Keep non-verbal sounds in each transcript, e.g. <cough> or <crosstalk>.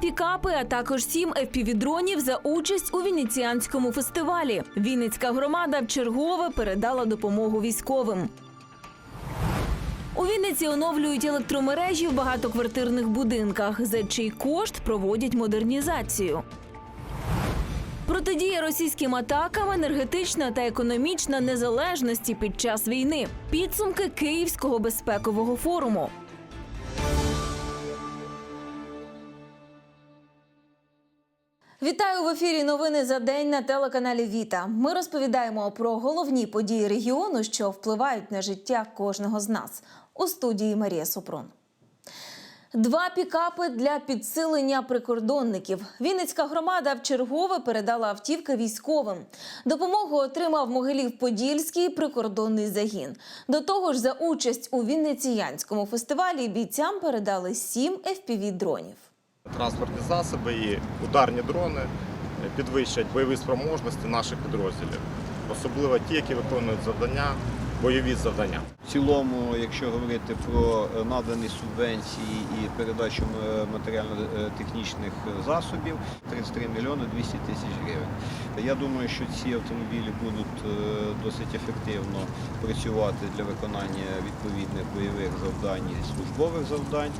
Пікапи, а також сім FPV-дронів за участь у венеціанському фестивалі. Вінницька громада вчергове передала допомогу військовим. У Вінниці оновлюють електромережі в багатоквартирних будинках, за чий кошт проводять модернізацію. Протидія російським атакам, енергетична та економічна незалежності під час війни. Підсумки Київського безпекового форуму. Вітаю в ефірі. Новини за день на телеканалі Віта. Ми розповідаємо про головні події регіону, що впливають на життя кожного з нас. У студії Марія Супрун. Два пікапи для підсилення прикордонників. Вінницька громада вчергове передала автівки військовим. Допомогу отримав Могилів-Подільський прикордонний загін. До того ж, за участь у Вінниціянському фестивалі бійцям передали сім FPV-дронів. Транспортні засоби і ударні дрони підвищать бойові спроможності наших підрозділів, особливо ті, які виконують завдання, бойові завдання. В цілому, якщо говорити про е, надані субвенції і передачу е, матеріально-технічних засобів, 33 мільйони 200 тисяч гривень. Я думаю, що ці автомобілі будуть е, досить ефективно працювати для виконання відповідних бойових завдань і службових завдань.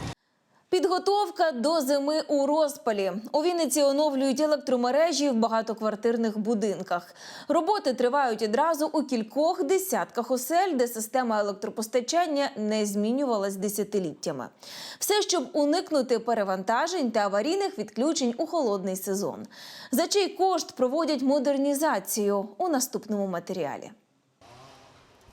Підготовка до зими у розпалі. У Вінниці оновлюють електромережі в багатоквартирних будинках. Роботи тривають одразу у кількох десятках осель, де система електропостачання не змінювалась десятиліттями. Все, щоб уникнути перевантажень та аварійних відключень у холодний сезон. За чий кошт проводять модернізацію у наступному матеріалі.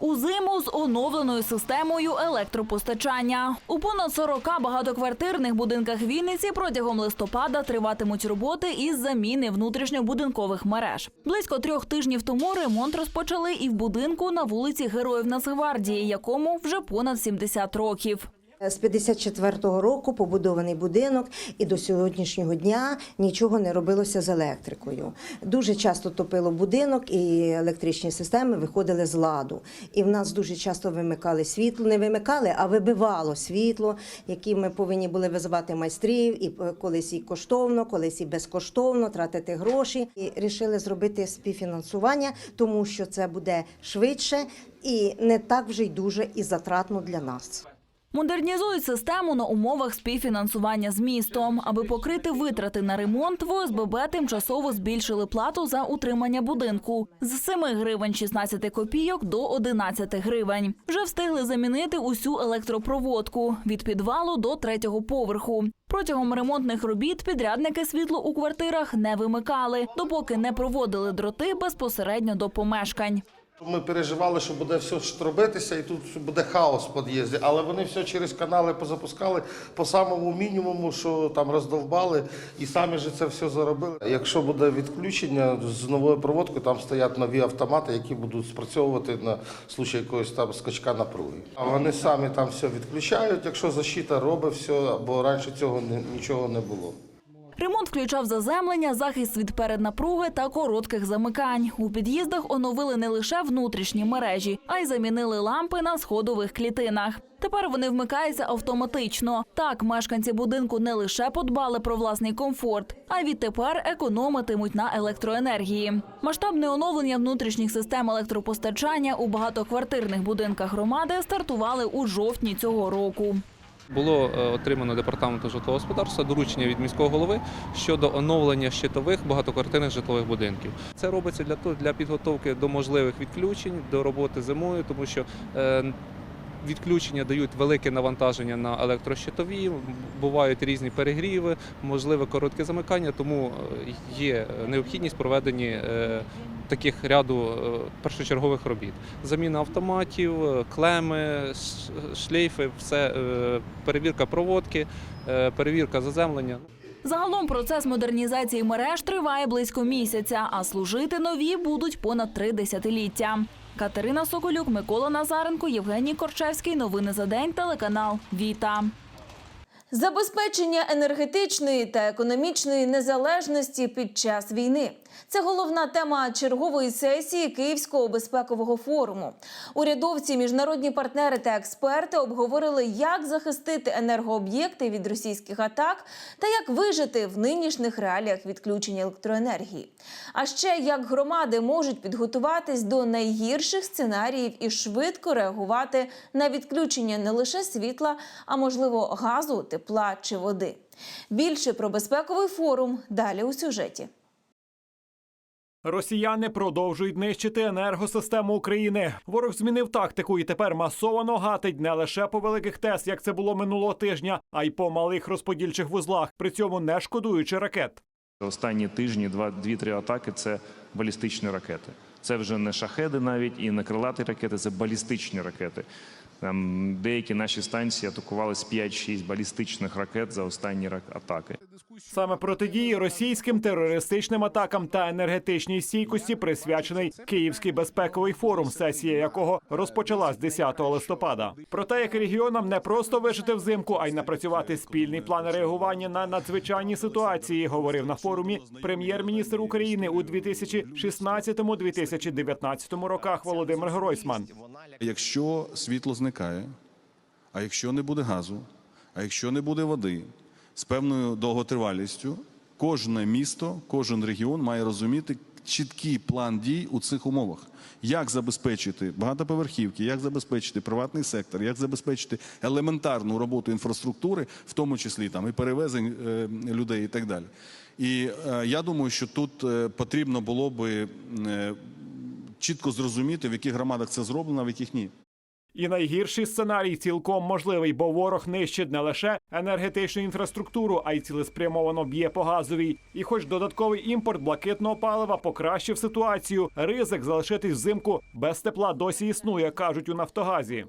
У зиму з оновленою системою електропостачання у понад 40 багатоквартирних будинках Вінниці протягом листопада триватимуть роботи із заміни внутрішньобудинкових мереж. Близько трьох тижнів тому ремонт розпочали і в будинку на вулиці Героїв Нацгвардії, якому вже понад 70 років. З 54-го року побудований будинок, і до сьогоднішнього дня нічого не робилося з електрикою. Дуже часто топило будинок, і електричні системи виходили з ладу. І в нас дуже часто вимикали світло, не вимикали, а вибивало світло, які ми повинні були визивати майстрів, і е, колись і коштовно, колись і безкоштовно тратити гроші. І рішили зробити співфінансування, тому що це буде швидше і не так вже й дуже і затратно для нас. Модернізують систему на умовах співфінансування з містом. Аби покрити витрати на ремонт, в ОСББ тимчасово збільшили плату за утримання будинку з 7 гривень 16 копійок до 11 гривень. Вже встигли замінити усю електропроводку від підвалу до третього поверху. Протягом ремонтних робіт підрядники світло у квартирах не вимикали, допоки не проводили дроти безпосередньо до помешкань. Ми переживали, що буде все робитися і тут буде хаос в під'їзді, але вони все через канали позапускали по самому мінімуму, що там роздовбали, і самі ж це все заробили. Якщо буде відключення з новою проводкою, там стоять нові автомати, які будуть спрацьовувати на случай якогось там скачка напруги. А вони самі там все відключають, якщо защита робить все, бо раніше цього не- нічого не було. Ремонт включав заземлення, захист від переднапруги та коротких замикань. У під'їздах оновили не лише внутрішні мережі, а й замінили лампи на сходових клітинах. Тепер вони вмикаються автоматично. Так, мешканці будинку не лише подбали про власний комфорт, а відтепер економитимуть на електроенергії. Масштабне оновлення внутрішніх систем електропостачання у багатоквартирних будинках громади стартували у жовтні цього року. Було е, отримано департаменту житлового господарства доручення від міського голови щодо оновлення щитових багатоквартирних житлових будинків. Це робиться для того для підготовки до можливих відключень, до роботи зимою, тому що е, відключення дають велике навантаження на електрощитові, бувають різні перегріви, можливе коротке замикання, тому е, є необхідність проведення е, таких ряду е, першочергових робіт. Заміна автоматів, клеми, шлейфи, все, перевірка проводки, перевірка заземлення. Загалом процес модернізації мереж триває близько місяця, а служити нові будуть понад три десятиліття. Катерина Соколюк, Микола Назаренко, Євгеній Корчевський. Новини за день. Телеканал Віта. Забезпечення енергетичної та економічної незалежності під час війни. Це головна тема чергової сесії Київського безпекового форуму. Урядовці, міжнародні партнери та експерти обговорили, як захистити енергооб'єкти від російських атак та як вижити в нинішніх реаліях відключення електроенергії. А ще як громади можуть підготуватись до найгірших сценаріїв і швидко реагувати на відключення не лише світла, а можливо газу, тепла чи води. Більше про безпековий форум далі у сюжеті. Росіяни продовжують нищити енергосистему України. Ворог змінив тактику і тепер масово гатить не лише по великих ТЕС, як це було минулого тижня, а й по малих розподільчих вузлах, при цьому не шкодуючи ракет. Останні тижні, дві-три атаки це балістичні ракети. Це вже не шахеди навіть і не крилаті ракети, це балістичні ракети. Там деякі наші станції атакували з 5-6 балістичних ракет за останні атаки. Саме протидії російським терористичним атакам та енергетичній стійкості присвячений Київський безпековий форум, сесія якого розпочалась 10 листопада. Про те, як регіонам не просто вижити взимку, а й напрацювати спільний план реагування на надзвичайні ситуації, говорив на форумі прем'єр-міністр України у 2016-2019 роках Володимир Гройсман. Якщо світло зникає, а якщо не буде газу, а якщо не буде води з певною довготривалістю, кожне місто, кожен регіон має розуміти чіткий план дій у цих умовах. Як забезпечити багатоповерхівки, як забезпечити приватний сектор, як забезпечити елементарну роботу інфраструктури, в тому числі там і перевезень е, людей і так далі. І е, я думаю, що тут е, потрібно було би чітко зрозуміти, в яких громадах це зроблено, а в яких ні. І найгірший сценарій цілком можливий, бо ворог нищить не лише енергетичну інфраструктуру, а й цілеспрямовано б'є по газовій. І хоч додатковий імпорт блакитного палива покращив ситуацію, ризик залишитись взимку без тепла досі існує, кажуть у Нафтогазі.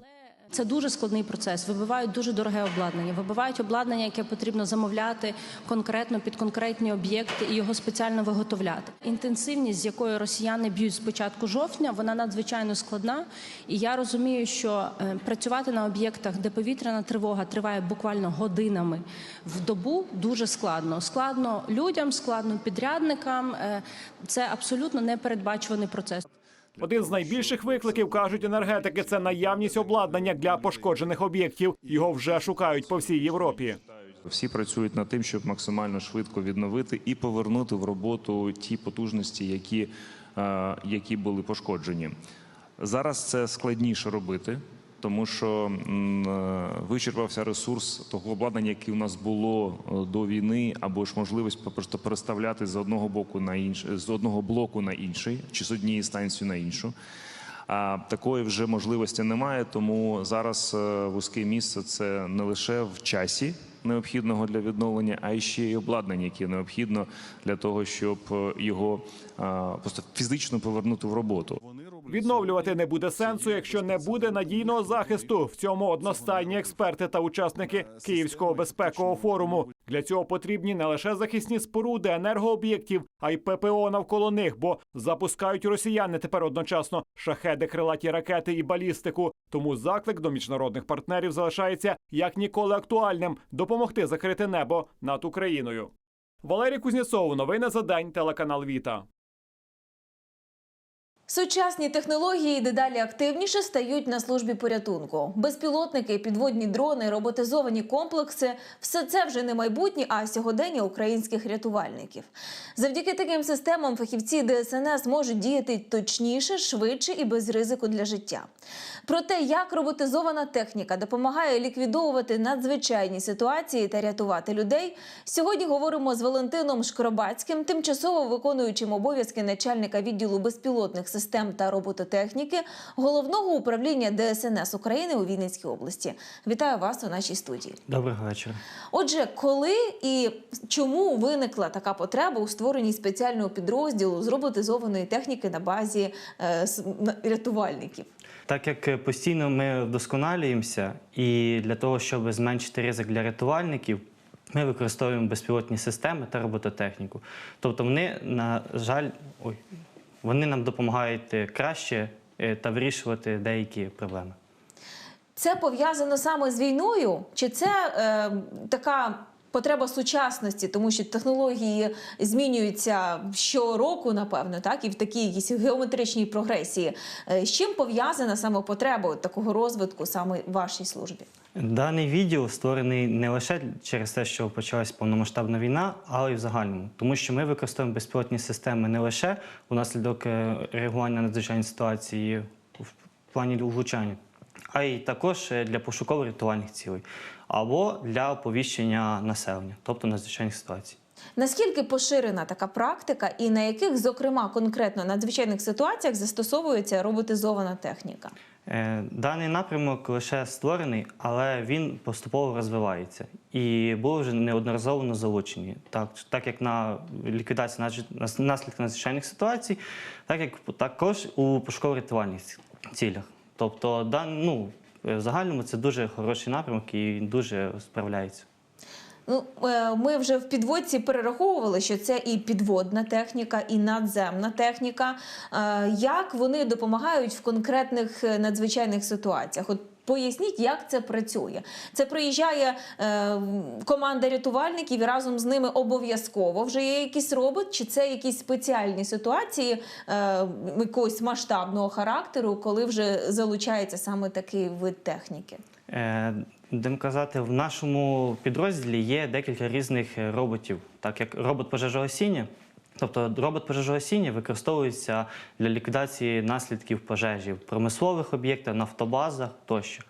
Це дуже складний процес. Вибивають дуже дороге обладнання. Вибивають обладнання, яке потрібно замовляти конкретно під конкретні об'єкти і його спеціально виготовляти. Інтенсивність, з якою росіяни б'ють з початку жовтня, вона надзвичайно складна. І я розумію, що е, працювати на об'єктах, де повітряна тривога триває буквально годинами в добу, дуже складно. Складно людям, складно підрядникам. Е, Це абсолютно непередбачуваний процес. Один з найбільших викликів кажуть енергетики це наявність обладнання для пошкоджених об'єктів. Його вже шукають по всій Європі. Всі працюють над тим, щоб максимально швидко відновити і повернути в роботу ті потужності, які, е, які були пошкоджені. Зараз це складніше робити, тому що е, вичерпався ресурс того обладнання, яке у нас було е, до війни, або ж можливість просто переставляти з одного боку на інш... з одного блоку на інший, чи з однієї станції на іншу. А такої вже можливості немає, тому зараз е, вузьке місце це не лише в часі необхідного для відновлення, а й ще й обладнання, яке необхідно для того, щоб його просто фізично повернути в роботу. Відновлювати не буде сенсу, якщо не буде надійного захисту. В цьому одностайні експерти та учасники Київського безпекового форуму. Для цього потрібні не лише захисні споруди енергооб'єктів, а й ППО навколо них, бо запускають росіяни тепер одночасно шахеди, крилаті ракети і балістику. Тому заклик до міжнародних партнерів залишається як ніколи актуальним допомогти закрити небо над Україною. Валерій Кузнєцов, новини за день, телеканал Віта. Сучасні технології дедалі активніше стають на службі порятунку. Безпілотники, підводні дрони, роботизовані комплекси все це вже не майбутнє, а сьогодення українських рятувальників. Завдяки таким системам фахівці ДСНС можуть діяти точніше, швидше і без ризику для життя. Про те, як роботизована техніка допомагає ліквідовувати надзвичайні ситуації та рятувати людей, сьогодні говоримо з Валентином Шкробацьким, тимчасово виконуючим обов'язки начальника відділу безпілотних систем та робототехніки головного управління ДСНС України у Вінницькій області. Вітаю вас у нашій студії. Доброго вечора. Отже, коли і чому виникла така потреба у створенні спеціального підрозділу з роботизованої техніки на базі е, рятувальників? Так як е, постійно ми вдосконалюємося, і для того, щоб зменшити ризик для рятувальників, ми використовуємо безпілотні системи та робототехніку. Тобто вони, на жаль, ой, вони нам допомагають е, краще е, та вирішувати деякі проблеми. Це пов'язано саме з війною? Чи це е, така потреба сучасності, тому що технології змінюються щороку, напевно, так і в такій якійсь геометричній прогресії. Е, З чим пов'язана саме потреба такого розвитку саме вашій службі? Даний відділ створений не лише через те, що почалась повномасштабна війна, але й в загальному, тому що ми використовуємо безпілотні системи не лише унаслідок е, реагування на надзвичайні ситуації в плані влучання, а й також е, для пошуково-рятувальних цілей або для оповіщення населення, тобто надзвичайних ситуацій. Наскільки поширена така практика, і на яких, зокрема, конкретно надзвичайних ситуаціях застосовується роботизована техніка? Е, Даний напрямок лише створений, але він поступово розвивається і були вже неодноразово залучені. Так, так як на ліквідацію наслідків надзвичайних ситуацій, так як також у пошуково-рятувальних цілях. Тобто, ну, в загальному це дуже хороший напрямок і він дуже справляється. Ну, е, ми вже в підводці перераховували, що це і підводна техніка, і надземна техніка. Е, Як вони допомагають в конкретних е, надзвичайних ситуаціях? От поясніть, як це працює. Це приїжджає е, команда рятувальників і разом з ними обов'язково вже є якийсь робот, чи це якісь спеціальні ситуації е, якогось масштабного характеру, коли вже залучається саме такий вид техніки? Е, Будемо казати, в нашому підрозділі є декілька різних роботів, так як робот пожежогасіння. Тобто робот пожежогасіння використовується для ліквідації наслідків пожежі в промислових об'єктах, нафтобазах тощо.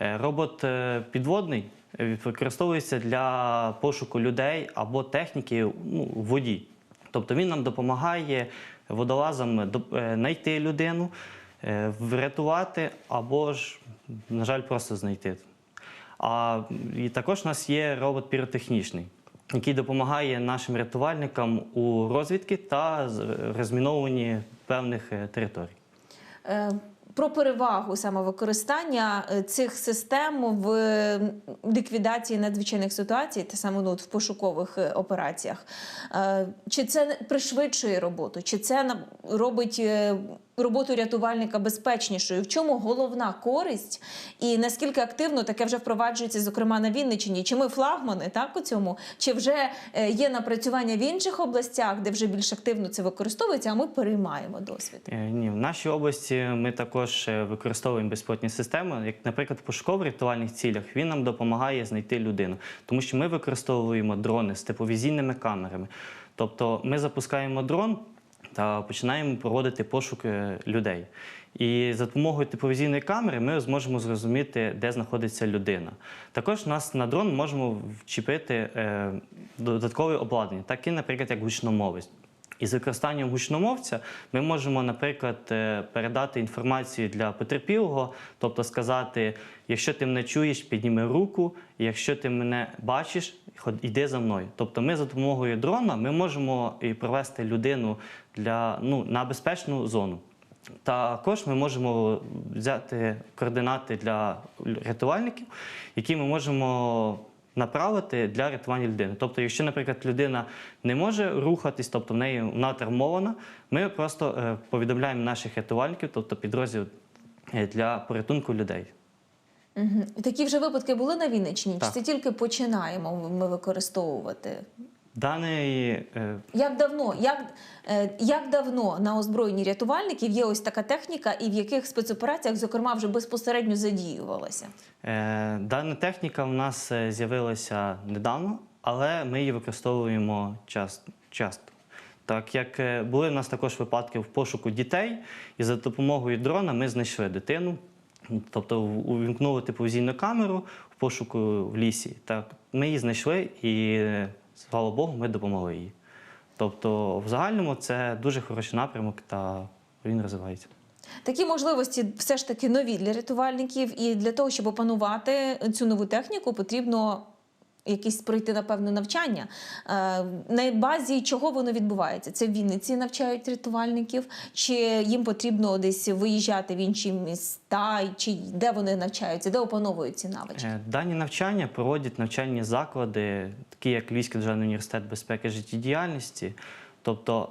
Е, Робот е, підводний е, використовується для пошуку людей або техніки ну, в воді. Тобто він нам допомагає водолазам знайти людину, врятувати або ж, на жаль, просто знайти. А і також у нас є робот піротехнічний, який допомагає нашим рятувальникам у розвідці та розмінованні певних е, територій. Е, Про перевагу саме використання е, цих систем в ліквідації надзвичайних ситуацій, та саме ну, в пошукових операціях. Чи це пришвидшує роботу, чи це робить роботу рятувальника безпечнішою? В чому головна користь, і наскільки активно таке вже впроваджується, зокрема на Вінниччині? Чи ми флагмани так у цьому? Чи вже е, є напрацювання в інших областях, де вже більш активно це використовується, а ми переймаємо досвід? Е, Ні, в нашій області ми також е, використовуємо безпілотні системи. Як, наприклад, в пошуково-рятувальних цілях він нам допомагає знайти людину, тому що ми використовуємо дрони з тепловізійними камерами. Тобто ми запускаємо дрон та починаємо проводити пошук людей. І за допомогою тепловізійної камери ми зможемо зрозуміти, де знаходиться людина. Також нас на дрон можемо вчепити е, додаткове обладнання, таке, наприклад, як гучномовець. І з використанням гучномовця ми можемо, наприклад, е, передати інформацію для потерпілого, тобто сказати: якщо ти мене чуєш, підніми руку, якщо ти мене бачиш, йди за мною. Тобто, ми за допомогою дрона ми можемо і провести людину для ну на безпечну зону. Також ми можемо взяти координати для рятувальників, які ми можемо направити для рятування людини. Тобто, якщо, наприклад, людина не може рухатись, тобто в неї вона травмована, ми просто е, повідомляємо наших рятувальників, тобто підрозділ е, для порятунку людей. Угу. Такі вже випадки були на Вінниччині? Так. Чи це тільки починаємо ми використовувати? Даний е, Як давно, як, е, як давно на озброєнні рятувальників є ось така техніка, і в яких спецопераціях, зокрема, вже безпосередньо задіювалася? Е, Дана техніка в нас з'явилася недавно, але ми її використовуємо часто. Так як були в нас також випадки в пошуку дітей, і за допомогою дрона ми знайшли дитину, тобто увімкнули тепловізійну камеру в пошуку в лісі. Так, ми її знайшли і, слава Богу, ми допомогли їй. Тобто, в загальному це дуже хороший напрямок та він розвивається. Такі можливості все ж таки нові для рятувальників, і для того, щоб опанувати цю нову техніку, потрібно якісь пройти, напевно, навчання. Е, На базі чого воно відбувається? Це в Вінниці навчають рятувальників, чи їм потрібно десь виїжджати в інші міста, чи де вони навчаються, де опановують ці навички? Е, Дані навчання проводять навчальні заклади, такі як Львівський державний університет безпеки життєдіяльності. Тобто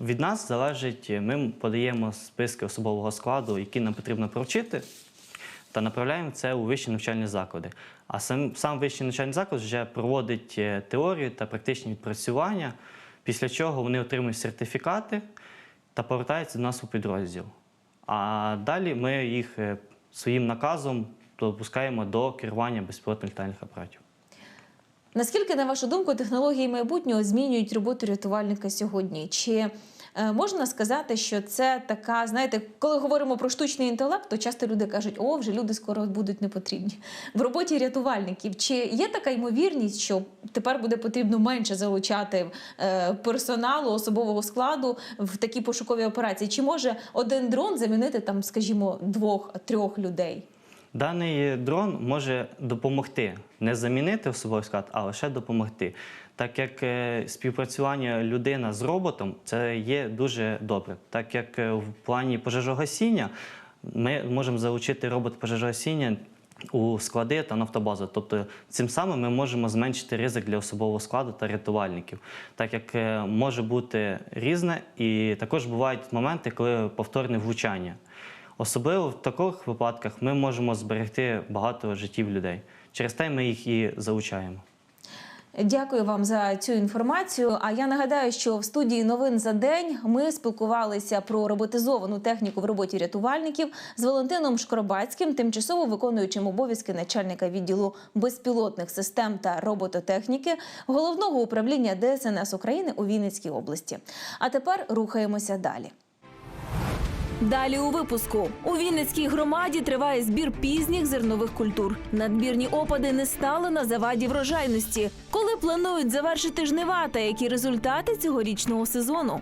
від нас залежить, е, ми подаємо списки особового складу, які нам потрібно провчити. Та направляємо це у вищі навчальні заклади. А сам, сам вищий навчальний заклад вже проводить е, теорію та практичні відпрацювання, після чого вони отримують сертифікати та повертаються до нас у підрозділ. А далі ми їх е, своїм наказом допускаємо до керування безпілотних літальних апаратів. Наскільки, на вашу думку, технології майбутнього змінюють роботу рятувальника сьогодні? Чи можна сказати, що це така, знаєте, коли говоримо про штучний інтелект, то часто люди кажуть, о, вже люди скоро будуть не потрібні. В роботі рятувальників чи є така ймовірність, що тепер буде потрібно менше залучати е, персоналу, особового складу в такі пошукові операції? Чи може один дрон замінити там, скажімо, двох-трьох людей? Даний дрон може допомогти не замінити особовий склад, а лише допомогти. Так як е, співпрацювання людина з роботом це є дуже добре. Так як е, в плані пожежогасіння ми можемо залучити робот пожежогасіння у склади та нафтобазу. Тобто цим самим ми можемо зменшити ризик для особового складу та рятувальників, так як е, може бути різне, і також бувають моменти, коли повторне влучання. Особливо в таких випадках ми можемо зберегти багато життів людей. Через те ми їх і залучаємо. Дякую вам за цю інформацію. А я нагадаю, що в студії новин за день ми спілкувалися про роботизовану техніку в роботі рятувальників з Валентином Шкробацьким, тимчасово виконуючим обов'язки начальника відділу безпілотних систем та робототехніки головного управління ДСНС України у Вінницькій області. А тепер рухаємося далі. Далі у випуску у Вінницькій громаді триває збір пізніх зернових культур. Надмірні опади не стали на заваді врожайності. Коли планують завершити жнива та які результати цьогорічного сезону?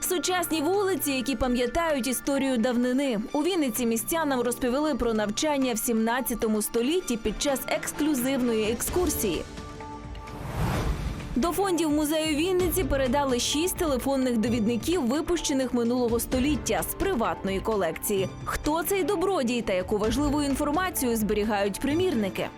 Сучасні вулиці, які пам'ятають історію давнини. У Вінниці містянам розповіли про навчання в 17 столітті під час ексклюзивної екскурсії. До фондів музею Вінниці передали шість телефонних довідників, випущених минулого століття з приватної колекції. Хто цей добродій та яку важливу інформацію зберігають примірники?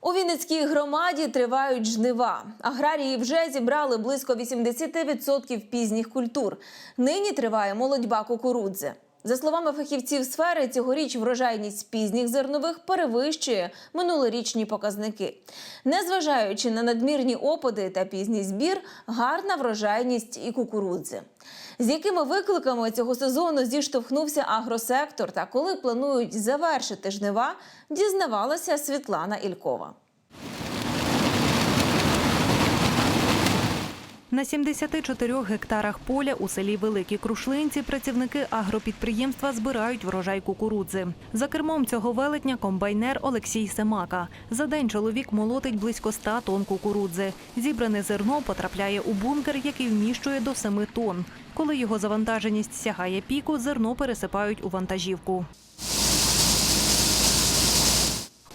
У Вінницькій громаді тривають жнива. Аграрії вже зібрали близько 80% пізніх культур. Нині триває молодьба кукурудзи. За словами фахівців сфери, цьогоріч врожайність пізніх зернових перевищує минулорічні показники. Незважаючи на надмірні опади та пізній збір, гарна врожайність і кукурудзи. З якими викликами цього сезону зіштовхнувся агросектор та коли планують завершити жнива, дізнавалася Світлана Ількова. На 74 гектарах поля у селі Великі Крушлинці працівники агропідприємства збирають врожай кукурудзи. За кермом цього велетня комбайнер Олексій Семака. За день чоловік молотить близько 100 тонн кукурудзи. Зібране зерно потрапляє у бункер, який вміщує до 7 тонн. Коли його завантаженість сягає піку, зерно пересипають у вантажівку.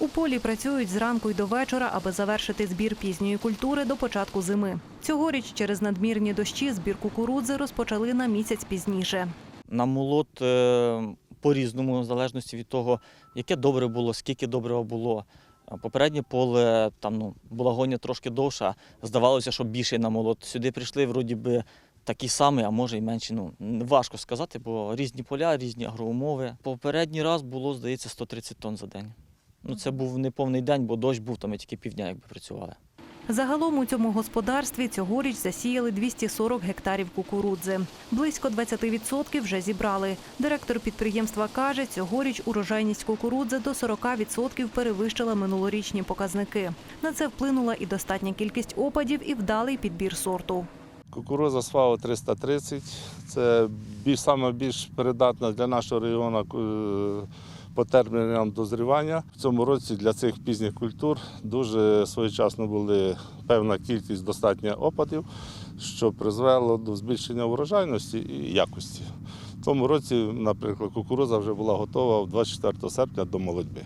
У полі працюють зранку й до вечора, аби завершити збір пізньої культури до початку зими. Цьогоріч через надмірні дощі збір кукурудзи розпочали на місяць пізніше. На молот е, по-різному, в залежності від того, яке добре було, скільки добрива було. Попереднє поле там ну, була гоня трошки довша, здавалося, що більше на молот. Сюди прийшли, вроді би, такі самі, а може і менші. Ну, важко сказати, бо різні поля, різні агроумови. Попередній раз було, здається, 130 тонн за день. Ну, це був не повний день, бо дощ був, то ми тільки півдня якби працювали. Загалом у цьому господарстві цьогоріч засіяли 240 гектарів кукурудзи. Близько 20% вже зібрали. Директор підприємства каже, цьогоріч урожайність кукурудзи до 40% перевищила минулорічні показники. На це вплинула і достатня кількість опадів, і вдалий підбір сорту. Кукуруза СВАО 330 це більш саме більш передатна для нашого регіону е, по термінам дозрівання. В цьому році для цих пізніх культур дуже своєчасно була певна кількість достатньо опадів, що призвело до збільшення урожайності і якості. В тому році, наприклад, кукуруза вже була готова 24 серпня до молодьби.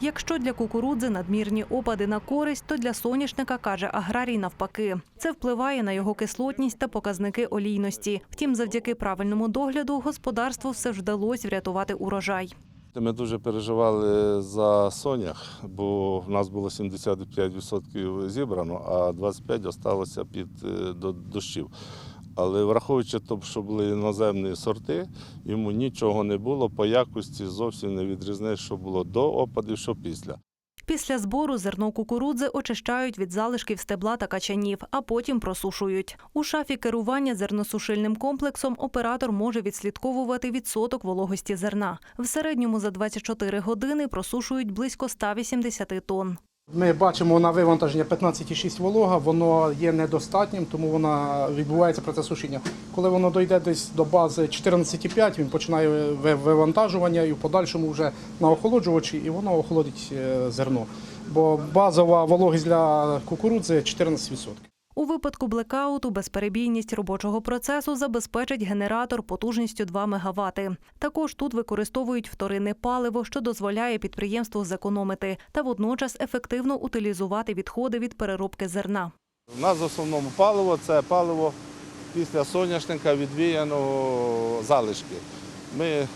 Якщо для кукурудзи надмірні опади на користь, то для соняшника, каже аграрій, навпаки. Це впливає на його кислотність та показники олійності. Втім, завдяки правильному догляду господарству все ж вдалося врятувати урожай. Ми дуже переживали за сонях, бо в нас було 75% зібрано, а 25% залишилося під е, до- дощів. Але враховуючи те, що були іноземні сорти, йому нічого не було по якості зовсім не відрізне, що було до опадів, що після. Після збору зерно кукурудзи очищають від залишків стебла та качанів, а потім просушують. У шафі керування зерносушильним комплексом оператор може відслідковувати відсоток вологості зерна. В середньому за 24 години просушують близько 180 тонн. Ми бачимо на вивантаження 15,6 волога, воно є недостатнім, тому вона відбувається процес сушіння. Коли воно дойде десь до бази 14,5, він починає вивантажування і в подальшому вже на охолоджувачі, і воно охолодить е, зерно. Бо базова вологість для кукурудзи 14%. У випадку блекауту безперебійність робочого процесу забезпечить генератор потужністю 2 МВт. Також тут використовують вторинне паливо, що дозволяє підприємству зекономити та водночас ефективно утилізувати відходи від переробки зерна. У нас в основному паливо це паливо після соняшника відвіяного залишки. Ми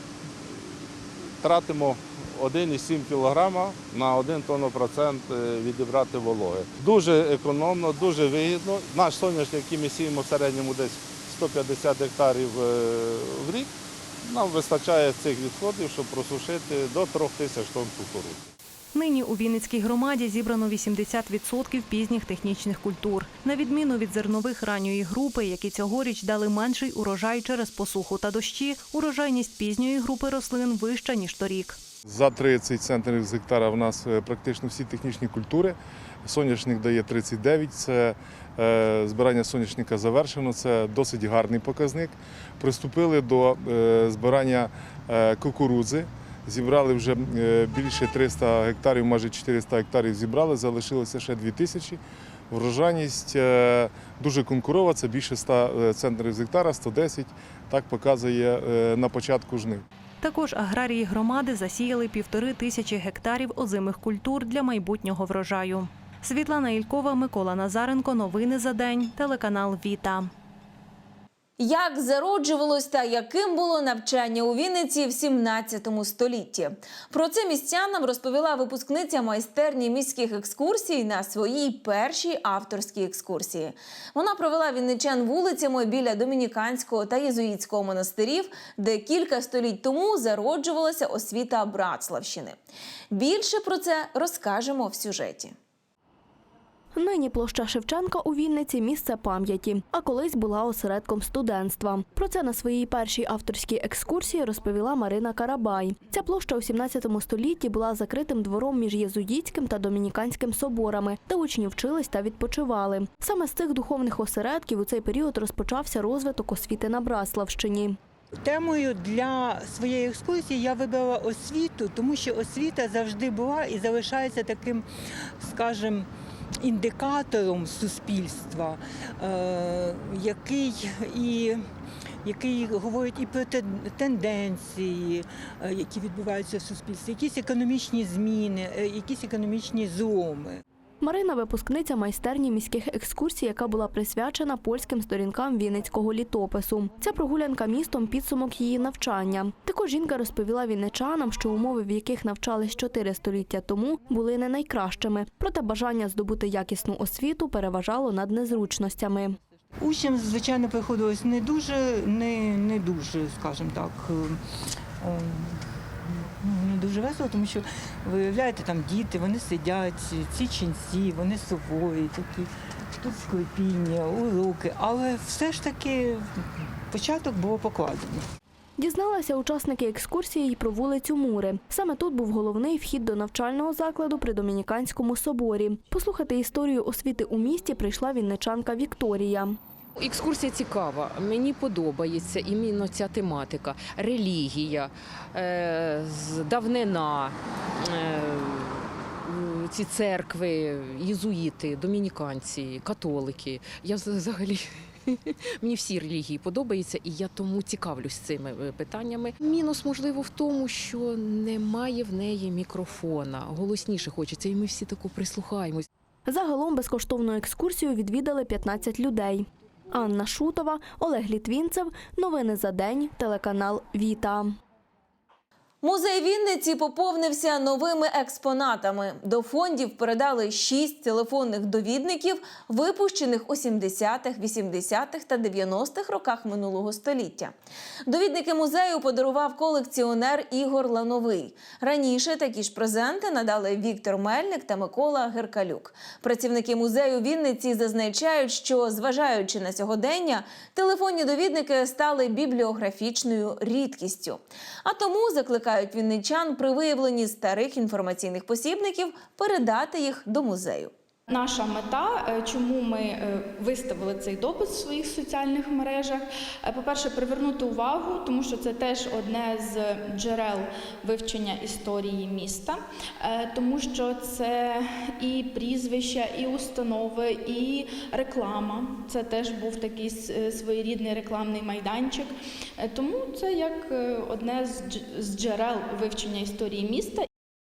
тратимо 1,7 кг на 1 тонну процент е, відібрати вологи. Дуже економно, дуже вигідно. Наш соняшник, який ми сіємо в середньому десь 150 гектарів е, в рік, нам вистачає цих відходів, щоб просушити до 3 тисяч тонн кукурудзи. Нині у Вінницькій громаді зібрано 80% пізніх технічних культур. На відміну від зернових ранньої групи, які цьогоріч дали менший урожай через посуху та дощі, урожайність пізньої групи рослин вища, ніж торік. За 30 центнерів з гектара в нас е, практично всі технічні культури. Соняшник дає 39, це е, збирання соняшника завершено, це досить гарний показник. Приступили до е, збирання кукурудзи. Зібрали вже більше 300 гектарів, майже 400 гектарів зібрали, залишилося ще 2000. Врожайність е, дуже конкурова, це більше 100 центнерів з гектара, 110, так показує на початку жнив. Також аграрії громади засіяли півтори тисячі гектарів озимих культур для майбутнього врожаю. Світлана Ількова, Микола Назаренко. Новини за день. Телеканал Віта. Як зароджувалось та яким було навчання у Вінниці в 17 столітті? Про це містянам розповіла випускниця майстерні міських екскурсій на своїй першій авторській екскурсії. Вона провела вінничан вулицями біля домініканського та єзуїтського монастирів, де кілька століть тому зароджувалася освіта Братславщини. Більше про це розкажемо в сюжеті. Нині площа Шевченка у Вінниці місце пам'яті, а колись була осередком студентства. Про це на своїй першій авторській екскурсії розповіла Марина Карабай. Ця площа у 17 столітті була закритим двором між єзуїтським та домініканським соборами, де учні вчились та відпочивали. Саме з цих духовних осередків у цей період розпочався розвиток освіти на Браславщині. Темою для своєї екскурсії я вибрала освіту, тому що освіта завжди була і залишається таким, скажімо, індикатором суспільства, е, який і який говорить і про тенденції, е, які відбуваються в суспільстві, якісь економічні зміни, е, якісь економічні зломи. Марина випускниця майстерні міських екскурсій, яка була присвячена польським сторінкам Вінницького літопису. Ця прогулянка містом підсумок її навчання. Також жінка розповіла вінничанам, що умови, в яких навчались чотири століття тому, були не найкращими. Проте бажання здобути якісну освіту переважало над незручностями. Учням, звичайно, приходилось не дуже, не, не дуже, скажімо так, е, е, ну, не дуже весело, тому що ви уявляєте, там діти, вони сидять, ці ченці, вони суворі, такі, тут склепіння, уроки, але все ж таки початок було покладено. Дізналися учасники екскурсії й про вулицю Мури. Саме тут був головний вхід до навчального закладу при Домініканському соборі. Послухати історію освіти у місті прийшла вінничанка Вікторія. Екскурсія цікава. Мені подобається іменно ця тематика. Релігія, е, давнина, е, ці церкви, єзуїти, домініканці, католики. Я взагалі. <laughs> Мені всі релігії подобаються, і я тому цікавлюсь цими е, питаннями. Мінус, можливо, в тому, що немає в неї мікрофона. Голосніше хочеться, і ми всі таку прислухаємось. Загалом безкоштовну екскурсію відвідали 15 людей. Анна Шутова, Олег Літвінцев. Новини за день. Телеканал Віта. Музей Вінниці поповнився новими експонатами. До фондів передали шість телефонних довідників, випущених у 70-х, 80-х та 90-х роках минулого століття. Довідники музею подарував колекціонер Ігор Лановий. Раніше такі ж презенти надали Віктор Мельник та Микола Геркалюк. Працівники музею Вінниці зазначають, що зважаючи на сьогодення, телефонні довідники стали бібліографічною рідкістю. А тому закликають вінничан при виявленні старих інформаційних посібників передати їх до музею. Наша мета, е, чому ми е, виставили цей допис в своїх соціальних мережах, е, по-перше, привернути увагу, тому що це теж одне з джерел вивчення історії міста, тому що це і прізвища, і установи, і реклама. Це теж був такий своєрідний рекламний майданчик. Тому це як одне з джерел вивчення історії міста.